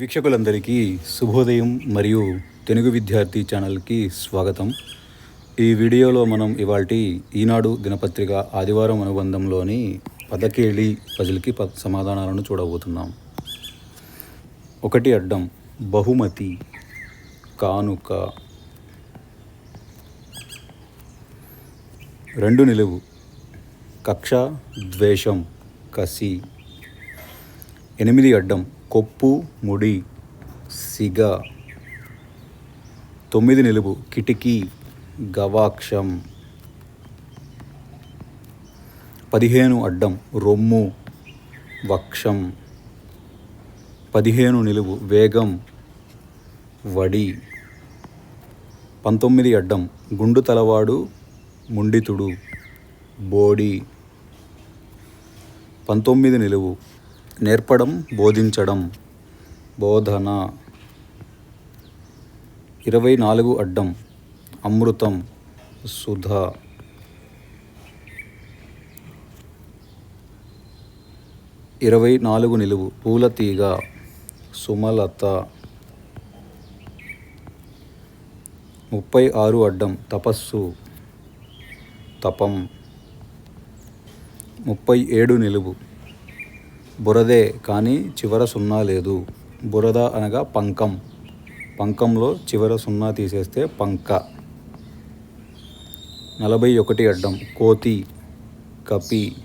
వీక్షకులందరికీ శుభోదయం మరియు తెలుగు విద్యార్థి ఛానల్కి స్వాగతం. ఈ వీడియోలో మనం ఇవాల్టి ఈనాడు దినపత్రిక ఆదివారం అనుబంధంలోని పదకేళి పజిల్కి ప సమాధానాలను చూడబోతున్నాం. ఒకటి అడ్డం బహుమతి కానుక. రెండు నిలువు కక్ష ద్వేషం కసి. ఎనిమిది అడ్డం కొప్పు ముడి సిగ. తొమ్మిది నిలువు కిటికీ గవాక్షం. పదిహేను అడ్డం రొమ్ము వక్షం. పదిహేను నిలువు వేగం వడి. పంతొమ్మిది అడ్డం గుండు తలవాడు ముండితుడు బోడి. పంతొమ్మిది నిలువు నేర్పడం బోధించడం బోధన. ఇరవై నాలుగు అడ్డం అమృతం సుధ. ఇరవై నాలుగు నిలువు పూలతీగ సుమలత. ముప్పై ఆరు అడ్డం తపస్సు తపం. ముప్పై ఏడు నిలువు బురదే కానీ చివర సున్నా లేదు. బురద అనగా పంకం. పంకంలో చివర సున్నా తీసేస్తే పంక. నలభై ఒకటి అడ్డం. కోతి కపి.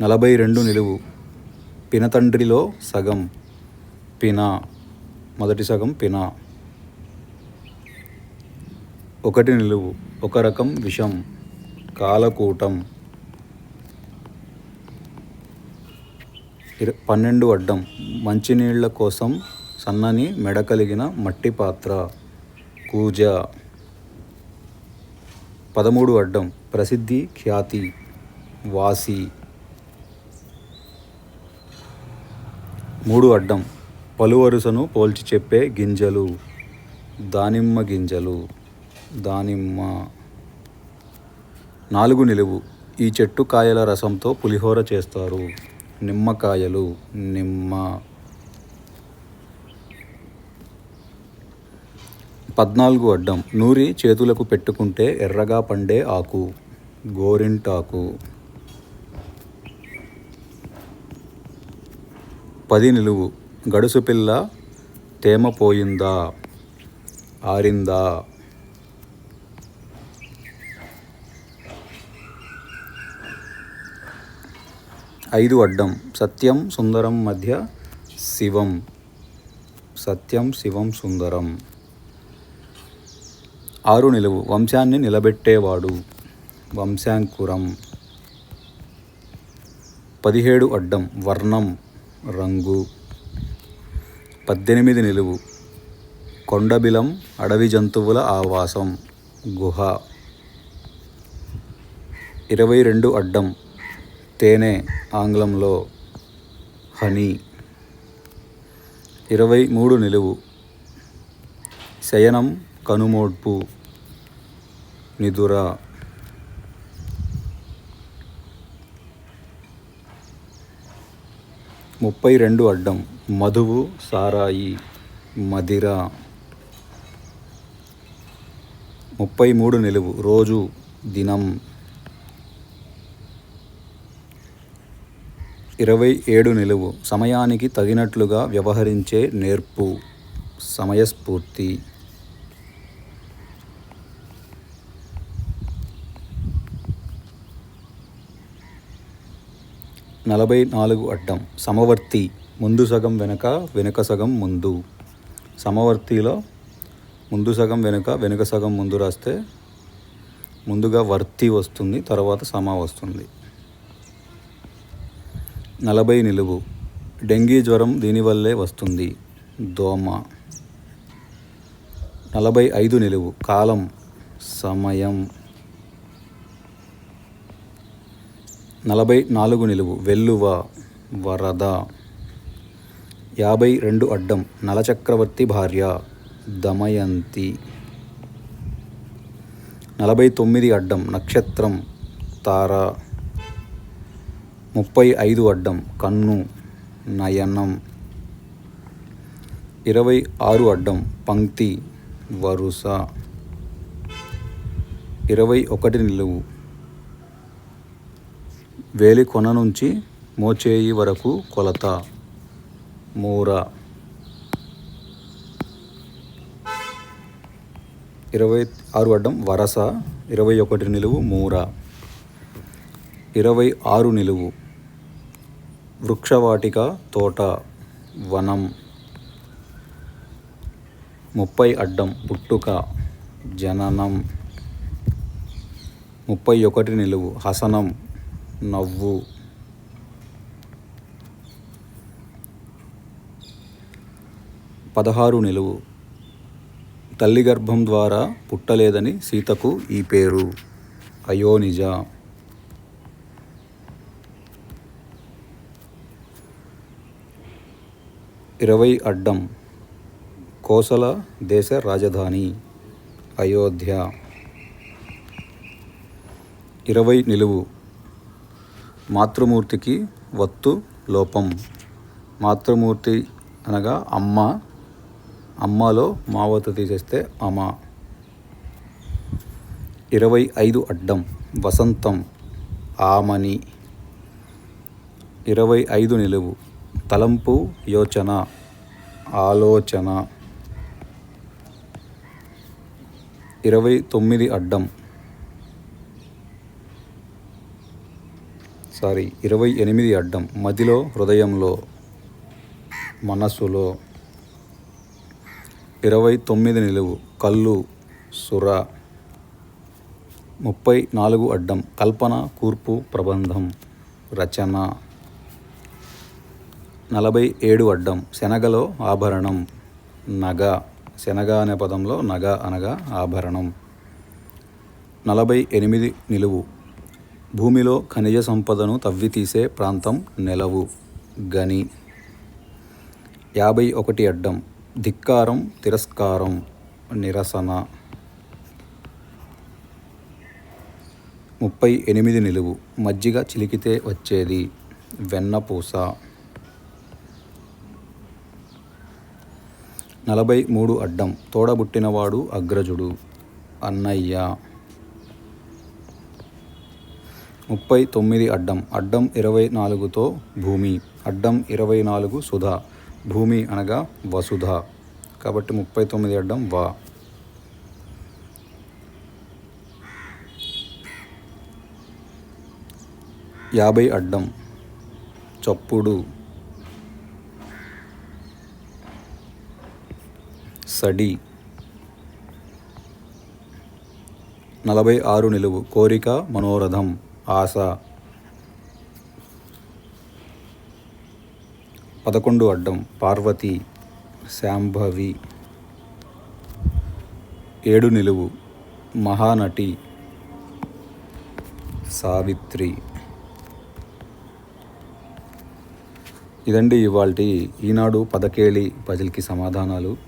నలభై రెండు నిలువు. పినతండ్రిలో సగం. పిన. మొదటి సగం పిన. ఒకటి నిలువు. ఒక రకం విషం. కాలకూటం. ఇర పన్నెండు అడ్డం. మంచినీళ్ళ కోసం సన్నని మెడ కలిగిన మట్టి పాత్ర. కూజ. పదమూడు అడ్డం. ప్రసిద్ధి ఖ్యాతి. వాసి. మూడు అడ్డం. పలువరుసను పోల్చి చెప్పే గింజలు. దానిమ్మ గింజలు. దానిమ్మ. నాలుగు నిలువు. ఈ చెట్టు కాయల రసంతో పులిహోర చేస్తారు. నిమ్మకాయలు నిమ్మ. పద్నాలుగు అడ్డం. నూరి చేతులకు పెట్టుకుంటే ఎర్రగా పండే ఆకు. గోరింటాకు. పది నిలువు. గడుసు పిల్ల తేమ పోయిందా? ఆరిందా? ఐదు అడ్డం. సత్యం సుందరం మధ్య శివం. సత్యం శివం సుందరం. ఆరు నిలువు. వంశాన్ని నిలబెట్టేవాడు. వంశాంకురం పదిహేడు అడ్డం. వర్ణం రంగు. పద్దెనిమిది నిలువు. కొండబిలం అడవి జంతువుల ఆవాసం. గుహ. ఇరవై రెండు అడ్డం. తేనె ఆంగ్లంలో హనీ. ఇరవై మూడు నిలువు. శయనం కనుమోడ్పు. నిదుర. ముప్పై రెండు అడ్డం. మధువు సారాయి మదిర ముప్పై మూడు నిలువు. రోజు దినం. ఇరవై ఏడు నిలువు. సమయానికి తగినట్లుగా వ్యవహరించే నేర్పు. సమయస్ఫూర్తి. నలభై నాలుగు అడ్డం. సమవర్తి. ముందు సగం వెనుక వెనుక సగం ముందు. సమవర్తిలో ముందు సగం వెనుక వెనుక సగం ముందు రాస్తే ముందుగా వర్తి వస్తుంది తర్వాత సమ వస్తుంది. నలభై నిలువు. డెంగీ జ్వరం దీనివల్లే వస్తుంది. దోమ. నలభై ఐదు నిలువు. కాలం. సమయం. నలభై నాలుగు నిలువు. వెల్లువ. వరద. యాభై రెండు అడ్డం. నలచక్రవర్తి భార్య. దమయంతి. నలభై తొమ్మిది అడ్డం. నక్షత్రం. తార. ముప్పై ఐదు అడ్డం కన్ను నయనం. ఇరవై ఆరు అడ్డం పంక్తి వరుస. ఇరవై ఒకటి నిలువు. వేలి కొన నుంచి మోచేయి వరకు కొలత. మూర. ఇరవై ఆరు అడ్డం వరస. ఇరవై ఒకటి నిలువు మూర. ఇరవై ఆరు నిలువు. వృక్షవాటిక తోట వనం ముప్పై అడ్డం పుట్టుక జననం ముప్పై ఒకటి నిలువు హసనం నవ్వు పదహారు నిలువు తల్లి గర్భం ద్వారా పుట్టలేదని సీతకు ఈ పేరు అయోనిజ. ఇరవై అడ్డం కోసల దేశ రాజధాని అయోధ్య. ఇరవై నిలువు మాతృమూర్తికి వత్తు లోపం. మాతృమూర్తి అనగా అమ్మ. అమ్మలో మావత తీసేస్తే అమ. ఇరవై ఐదు అడ్డం వసంతం ఆమని. ఇరవై ఐదు నిలువు తలంపు యోచన ఆలోచన. ఇరవై తొమ్మిది అడ్డం. సారీ ఇరవై ఎనిమిది అడ్డం. మదిలో హృదయంలో మనస్సులో. ఇరవై తొమ్మిది నిలువు. కళ్ళు సుర. ముప్పై నాలుగు అడ్డం. కల్పన కూర్పు ప్రబంధం రచన. నలభై ఏడు అడ్డం. శనగలో ఆభరణం. నగ. శనగ అనే పదంలో నగ అనగా ఆభరణం. నలభై ఎనిమిది నిలువు. భూమిలో ఖనిజ సంపదను తవ్వి తీసే ప్రాంతం నెలవు. గని. యాభై ఒకటి అడ్డం. ధిక్కారం తిరస్కారం నిరసన. ముప్పై ఎనిమిది నిలువు. మజ్జిగ చిలికితే వచ్చేది. వెన్నపూస నలభై మూడు అడ్డం. తోడబుట్టినవాడు అగ్రజుడు. అన్నయ్య. ముప్పై తొమ్మిది అడ్డం. అడ్డం ఇరవై నాలుగుతో భూమి. అడ్డం ఇరవై నాలుగు సుధ. భూమి అనగా వసుధ. కాబట్టి ముప్పై తొమ్మిది అడ్డం వా. యాభై అడ్డం. చప్పుడు. సడి. నలభై ఆరు నిలువు. కోరిక మనోరథం ఆశ. పదకొండు అడ్డం. పార్వతి శాంభవి. ఏడు నిలువు. మహానటి సావిత్రి. ఇదండి ఇవాళ ఈనాడు పదకేళి పజిల్కి సమాధానాలు.